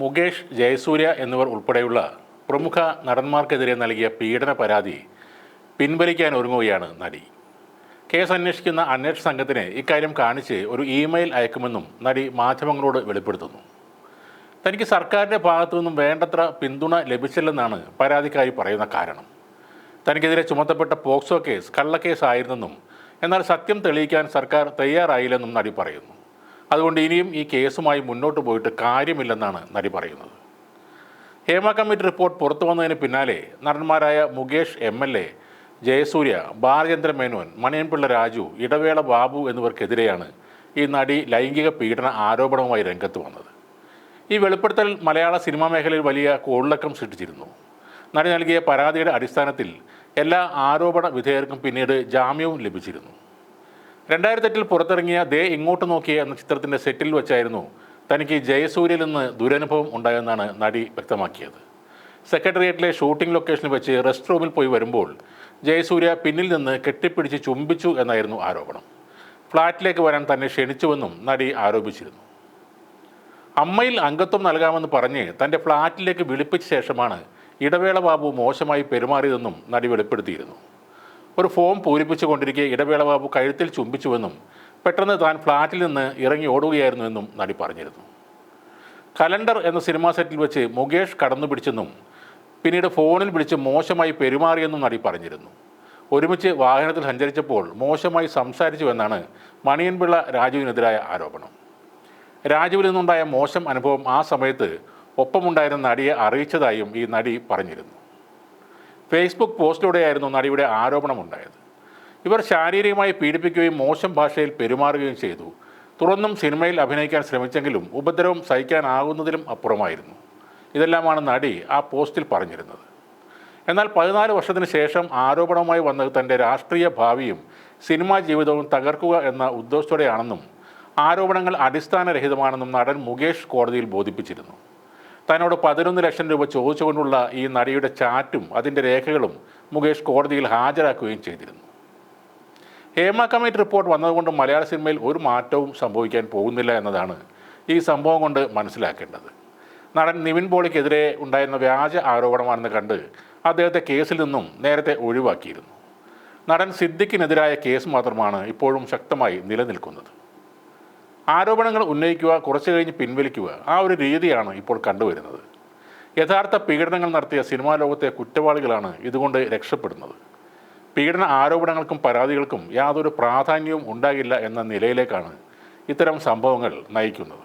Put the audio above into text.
മുകേഷ് ജയസൂര്യ എന്നിവർ ഉൾപ്പെടെയുള്ള പ്രമുഖ നടന്മാർക്കെതിരെ നൽകിയ പീഡന പരാതി പിൻവലിക്കാൻ ഒരുങ്ങുകയാണ് നടി. കേസ് അന്വേഷിക്കുന്ന അന്വേഷണ സംഘത്തിന് ഇക്കാര്യം കാണിച്ച് ഒരു ഇമെയിൽ അയക്കുമെന്നും നടി മാധ്യമങ്ങളോട് വെളിപ്പെടുത്തുന്നു. തനിക്ക് സർക്കാരിന്റെ ഭാഗത്തു നിന്നും വേണ്ടത്ര പിന്തുണ ലഭിച്ചില്ലെന്നാണ് പരാതിക്കാരി പറയുന്ന കാരണം. തനിക്കെതിരെ ചുമത്തപ്പെട്ട പോക്സോ കേസ് കള്ളക്കേസായിരുന്നെന്നും എന്നാൽ സത്യം തെളിയിക്കാൻ സർക്കാർ തയ്യാറായില്ലെന്നും നടി പറയുന്നു. അതുകൊണ്ട് ഇനിയും ഈ കേസുമായി മുന്നോട്ട് പോയിട്ട് കാര്യമില്ലെന്നാണ് നടി പറയുന്നത്. ഹേമ കമ്മിറ്റി റിപ്പോർട്ട് പുറത്തു വന്നതിന് പിന്നാലെ നടന്മാരായ Mukesh M L A Jayasurya Balachandra Menon Maniyanpilla Raju Idavela Babu എന്നിവർക്കെതിരെയാണ് ഈ നടി ലൈംഗിക പീഡന ആരോപണവുമായി രംഗത്ത് വന്നത്. ഈ വെളിപ്പെടുത്തൽ മലയാള സിനിമാ മേഖലയിൽ വലിയ കോളിളക്കം സൃഷ്ടിച്ചിരുന്നു. നടി നൽകിയ പരാതിയുടെ അടിസ്ഥാനത്തിൽ എല്ലാ ആരോപണ വിധേയർക്കും പിന്നീട് ജാമ്യവും ലഭിച്ചിരുന്നു. രണ്ടായിരത്തെട്ടിൽ പുറത്തിറങ്ങിയ ദേ ഇങ്ങോട്ട് നോക്കിയ എന്ന ചിത്രത്തിന്റെ സെറ്റിൽ വെച്ചായിരുന്നു തനിക്ക് ജയസൂര്യയിൽ നിന്ന് ദുരനുഭവം ഉണ്ടായെന്നാണ് നടി വ്യക്തമാക്കിയത്. സെക്രട്ടേറിയറ്റിലെ ഷൂട്ടിംഗ് ലൊക്കേഷനിൽ വെച്ച് റെസ്റ്റ് റൂമിൽ പോയി വരുമ്പോൾ ജയസൂര്യ പിന്നിൽ നിന്ന് കെട്ടിപ്പിടിച്ച് ചുംബിച്ചു എന്നായിരുന്നു ആരോപണം. ഫ്ളാറ്റിലേക്ക് വരാൻ തന്നെ ക്ഷണിച്ചുവെന്നും നടി ആരോപിച്ചിരുന്നു. അമ്മയിൽ അംഗത്വം നൽകാമെന്ന് പറഞ്ഞ് തന്റെ ഫ്ളാറ്റിലേക്ക് വിളിപ്പിച്ച ശേഷമാണ് ഇടവേള ബാബു മോശമായി പെരുമാറിയതെന്നും നടി വെളിപ്പെടുത്തിയിരുന്നു. ഒരു ഫോം പൂരിപ്പിച്ചുകൊണ്ടിരിക്കെ ഇടവേള ബാബു കഴുത്തിൽ ചുംബിച്ചുവെന്നും പെട്ടെന്ന് താൻ ഫ്ളാറ്റിൽ നിന്ന് ഇറങ്ങി ഓടുകയായിരുന്നുവെന്നും നടി പറഞ്ഞിരുന്നു. കലണ്ടർ എന്ന സിനിമാ സെറ്റിൽ വെച്ച് മുകേഷ് കടന്നു പിടിച്ചെന്നും പിന്നീട് ഫോണിൽ വിളിച്ച് മോശമായി പെരുമാറിയെന്നും നടി പറഞ്ഞിരുന്നു. ഒരുമിച്ച് വാഹനത്തിൽ സഞ്ചരിച്ചപ്പോൾ മോശമായി സംസാരിച്ചുവെന്നാണ് മണിയൻപിള്ള രാജുവിനെതിരായ ആരോപണം. രാജുവിൽ നിന്നുണ്ടായ മോശം അനുഭവം ആ സമയത്ത് ഒപ്പമുണ്ടായിരുന്ന നടിയെ അറിയിച്ചതായും ഈ നടി പറഞ്ഞിരുന്നു. ഫേസ്ബുക്ക് പോസ്റ്റിലൂടെയായിരുന്നു നടിയുടെ ആരോപണമുണ്ടായത്. ഇവർ ശാരീരികമായി പീഡിപ്പിക്കുകയും മോശം ഭാഷയിൽ പെരുമാറുകയും ചെയ്തു. തുറന്നും സിനിമയിൽ അഭിനയിക്കാൻ ശ്രമിച്ചെങ്കിലും ഉപദ്രവം സഹിക്കാനാകുന്നതിലും അപ്പുറമായിരുന്നു. ഇതെല്ലാമാണ് നടി ആ പോസ്റ്റിൽ പറഞ്ഞിരുന്നത്. എന്നാൽ പതിനാല് വർഷത്തിന് ശേഷം ആരോപണവുമായി വന്നത് തന്റെ രാഷ്ട്രീയ ഭാവിയും സിനിമാ ജീവിതവും തകർക്കുക എന്ന ഉദ്ദേശത്തോടെയാണെന്നും ആരോപണങ്ങൾ അടിസ്ഥാനരഹിതമാണെന്നും നടൻ മുകേഷ് കോടതിയിൽ ബോധിപ്പിച്ചിരുന്നു. തന്നോട് പതിനൊന്ന് ലക്ഷം രൂപ ചോദിച്ചുകൊണ്ടുള്ള ഈ നടിയുടെ ചാറ്റും അതിന്റെ രേഖകളും മുകേഷ് കോടതിയിൽ ഹാജരാക്കുകയും ചെയ്തിരുന്നു. ഹേമ കമ്മിറ്റി റിപ്പോർട്ട് വന്നതുകൊണ്ട് മലയാള സിനിമയിൽ ഒരു മാറ്റവും സംഭവിക്കാൻ പോകുന്നില്ല എന്നതാണ് ഈ സംഭവം കൊണ്ട് മനസ്സിലാക്കേണ്ടത്. നടൻ നിവിൻ പോളിക്കെതിരെ ഉണ്ടായിരുന്ന വ്യാജ ആരോപണമാണെന്ന് കണ്ട് അദ്ദേഹത്തെ കേസിൽ നിന്നും നേരത്തെ ഒഴിവാക്കിയിരുന്നു. നടൻ സിദ്ദിഖിനെതിരായ കേസ് മാത്രമാണ് ഇപ്പോഴും ശക്തമായി നിലനിൽക്കുന്നത്. ആരോപണങ്ങൾ ഉന്നയിക്കുക കുറച്ചു കഴിഞ്ഞ് പിൻവലിക്കുക ആ ഒരു രീതിയാണ് ഇപ്പോൾ കണ്ടുവരുന്നത്. യഥാർത്ഥ പീഡനങ്ങൾ നടത്തിയ സിനിമാ ലോകത്തെ കുറ്റവാളികളാണ് ഇതുകൊണ്ട് രക്ഷപ്പെടുന്നത്. പീഡന ആരോപണങ്ങൾക്കും പരാതികൾക്കും യാതൊരു പ്രാധാന്യവും ഉണ്ടാകില്ല എന്ന നിലയിലേക്കാണ് ഇത്തരം സംഭവങ്ങൾ നയിക്കുന്നത്.